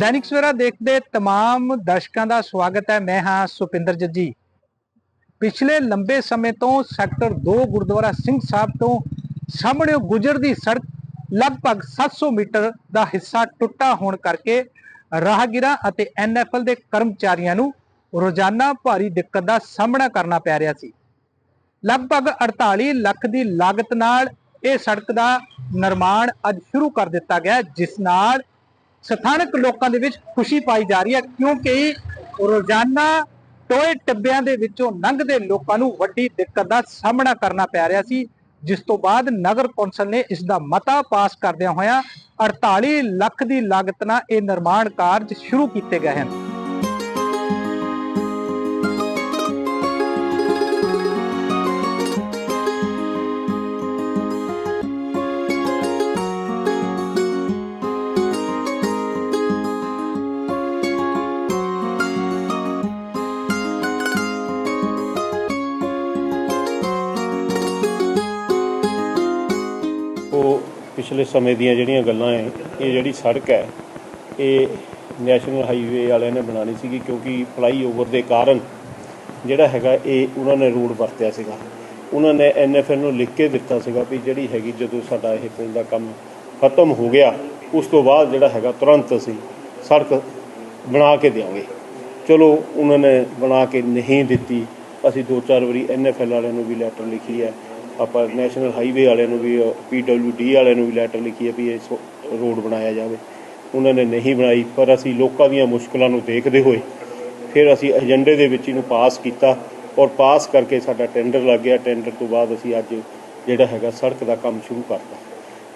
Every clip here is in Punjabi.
ਦੈਨਿਕ ਸਵੇਰਾ ਦੇਖਦੇ तमाम ਦਰਸ਼ਕਾਂ ਦਾ ਸਵਾਗਤ ਹੈ ਮੈਂ ਹਾਂ ਸੁਪਿੰਦਰ ਜੱਜੀ ਪਿਛਲੇ ਲੰਬੇ ਸਮੇਂ ਤੋਂ ਸੈਕਟਰ 2 ਗੁਰਦੁਆਰਾ ਸਿੰਘ ਸਾਹਿਬ ਤੋਂ ਸਾਹਮਣੇ ਗੁਜਰਦੀ ਸੜਕ ਲਗਭਗ 700 ਮੀਟਰ ਦਾ ਹਿੱਸਾ ਟੁੱਟਾ ਹੋਣ ਕਰਕੇ ਰਾਹਗੀਰਾਂ ਅਤੇ ਐਨਐਫਐਲ ਦੇ ਕਰਮਚਾਰੀਆਂ ਨੂੰ ਰੋਜ਼ਾਨਾ ਭਾਰੀ ਦਿੱਕਤ ਦਾ ਸਾਹਮਣਾ ਕਰਨਾ ਪੈ ਰਿਹਾ ਸੀ ਲਗਭਗ 48 ਲੱਖ ਦੀ ਲਾਗਤ ਨਾਲ ਇਹ ਸੜਕ ਦਾ ਨਿਰਮਾਣ ਅੱਜ ਸ਼ੁਰੂ ਕਰ ਦਿੱਤਾ ਗਿਆ ਹੈ, ਜਿਸ ਨਾਲ ਸਥਾਨਕ ਲੋਕਾਂ ਦੇ ਵਿੱਚ ਖੁਸ਼ੀ ਪਾਈ ਜਾ ਰਹੀ ਹੈ ਕਿਉਂਕਿ ਰੋਜ਼ਾਨਾ ਟੋਏ ਟੱਬਿਆਂ ਦੇ ਵਿੱਚੋਂ ਲੰਘਦੇ ਲੋਕਾਂ ਨੂੰ ਵੱਡੀ ਦਿੱਕਤ ਦਾ ਸਾਹਮਣਾ ਕਰਨਾ ਪੈ ਰਿਹਾ ਸੀ, ਜਿਸ ਤੋਂ ਬਾਅਦ ਨਗਰ ਕੌਂਸਲ ਨੇ ਇਸ ਦਾ ਮਤਾ ਪਾਸ ਕਰਦਿਆਂ ਹੋਇਆਂ 48 ਲੱਖ ਦੀ ਲਾਗਤ ਨਾਲ ਇਹ ਨਿਰਮਾਣ ਕਾਰਜ ਸ਼ੁਰੂ ਕੀਤੇ ਗਏ ਹਨ। ਪਿਛਲੇ ਸਮੇਂ ਦੀਆਂ ਜਿਹੜੀਆਂ ਗੱਲਾਂ ਹੈ ਇਹ ਜਿਹੜੀ ਸੜਕ ਹੈ ਇਹ ਨੈਸ਼ਨਲ ਹਾਈਵੇ ਵਾਲਿਆਂ ਨੇ ਬਣਾਉਣੀ ਸੀਗੀ ਕਿਉਂਕਿ ਫਲਾਈਓਵਰ ਦੇ ਕਾਰਨ ਜਿਹੜਾ ਹੈਗਾ ਇਹ ਉਹਨਾਂ ਨੇ ਰੋਡ ਵਰਤਿਆ ਸੀਗਾ। ਉਹਨਾਂ ਨੇ ਐਨਐਫਐਲ ਨੂੰ ਲਿਖ ਕੇ ਦਿੱਤਾ ਸੀਗਾ ਵੀ ਜਿਹੜੀ ਹੈਗੀ ਜਦੋਂ ਸਾਡਾ ਇਹ ਪੁਲ ਦਾ ਕੰਮ ਖਤਮ ਹੋ ਗਿਆ, ਉਸ ਤੋਂ ਬਾਅਦ ਜਿਹੜਾ ਹੈਗਾ ਤੁਰੰਤ ਅਸੀਂ ਸੜਕ ਬਣਾ ਕੇ ਦੇਵਾਂਗੇ ਚਲੋ, ਉਹਨਾਂ ਨੇ ਬਣਾ ਕੇ ਨਹੀਂ ਦਿੱਤੀ। ਅਸੀਂ ਦੋ ਚਾਰ ਵਾਰੀ ਐਨਐਫਐਲ ਵਾਲਿਆਂ ਨੂੰ ਵੀ ਲੈਟਰ ਲਿਖੀ ਹੈ ਆਪਾਂ ਨੈਸ਼ਨਲ ਹਾਈਵੇ ਵਾਲਿਆਂ ਨੂੰ ਵੀ ਪੀਡਬਲਯੂਡੀ ਵਾਲਿਆਂ ਨੂੰ ਵੀ ਲੈਟਰ ਲਿਖੀ ਹੈ ਵੀ ਇਹ ਰੋਡ ਬਣਾਇਆ ਜਾਵੇ। ਉਹਨਾਂ ਨੇ ਨਹੀਂ ਬਣਾਈ, ਪਰ ਅਸੀਂ ਲੋਕਾਂ ਦੀਆਂ ਮੁਸ਼ਕਲਾਂ ਨੂੰ ਦੇਖਦੇ ਹੋਏ ਫਿਰ ਅਸੀਂ ਏਜੰਡੇ ਦੇ ਵਿੱਚ ਇਹਨੂੰ ਪਾਸ ਕੀਤਾ ਔਰ ਪਾਸ ਕਰਕੇ ਸਾਡਾ ਟੈਂਡਰ ਲੱਗ ਗਿਆ। ਟੈਂਡਰ ਤੋਂ ਬਾਅਦ ਅਸੀਂ ਅੱਜ ਜਿਹੜਾ ਹੈਗਾ ਸੜਕ ਦਾ ਕੰਮ ਸ਼ੁਰੂ ਕਰਤਾ।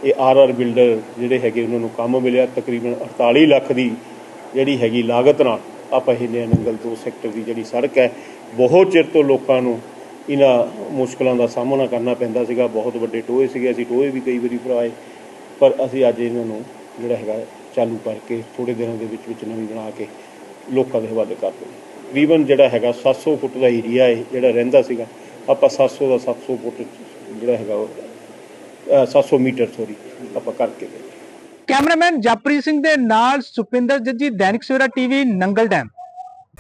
ਇਹ ਆਰ ਆਰ ਬਿਲਡਰ ਜਿਹੜੇ ਹੈਗੇ, ਉਹਨਾਂ ਨੂੰ ਕੰਮ ਮਿਲਿਆ। ਤਕਰੀਬਨ 48 ਲੱਖ ਦੀ ਜਿਹੜੀ ਹੈਗੀ ਲਾਗਤ ਨਾਲ ਆਪਾਂ ਇਹ ਨੰਗਲ ਤੋਂ ਸੈਕਟਰ ਦੀ ਜਿਹੜੀ ਸੜਕ ਹੈ, ਬਹੁਤ ਚਿਰ ਤੋਂ ਲੋਕਾਂ ਨੂੰ ਇਹਨਾਂ ਮੁਸ਼ਕਲਾਂ ਦਾ ਸਾਹਮਣਾ ਕਰਨਾ ਪੈਂਦਾ ਸੀਗਾ ਬਹੁਤ ਵੱਡੇ ਟੋਏ ਸੀਗੇ ਅਸੀਂ ਟੋਏ ਵੀ ਕਈ ਵਾਰੀ ਭਰਾਏ ਪਰ ਅਸੀਂ ਅੱਜ ਇਹਨਾਂ ਨੂੰ ਜਿਹੜਾ ਹੈਗਾ ਚਾਲੂ ਕਰਕੇ ਥੋੜੇ ਦਿਨਾਂ ਦੇ ਵਿੱਚ ਵਿੱਚ ਨਵੀਂ ਬਣਾ ਕੇ ਲੋਕਾਂ ਦੇ ਹਵਾਲੇ ਕਰ ਦਿੰਦੇ ਤਕਰੀਬਨ ਜਿਹੜਾ ਹੈਗਾ 700 ਫੁੱਟ ਦਾ ਏਰੀਆ ਹੈ ਜਿਹੜਾ ਰਹਿੰਦਾ ਸੀਗਾ ਆਪਾਂ 700 ਦਾ 700 ਫੁੱਟ ਜਿਹੜਾ ਹੈਗਾ ਉਹ, ਅਹ 700 ਮੀਟਰ ਸੋਰੀ ਆਪਾਂ ਕਰਕੇ ਗਏ। ਕੈਮਰਾਮੈਨ ਜਪਰੀ ਸਿੰਘ ਦੇ ਨਾਲ ਸੁਪਿੰਦਰ ਜੱਜੀ ਦੈਨਿਕ ਸਵੇਰਾ ਟੀਵੀ ਨੰਗਲ ਡੈਮ।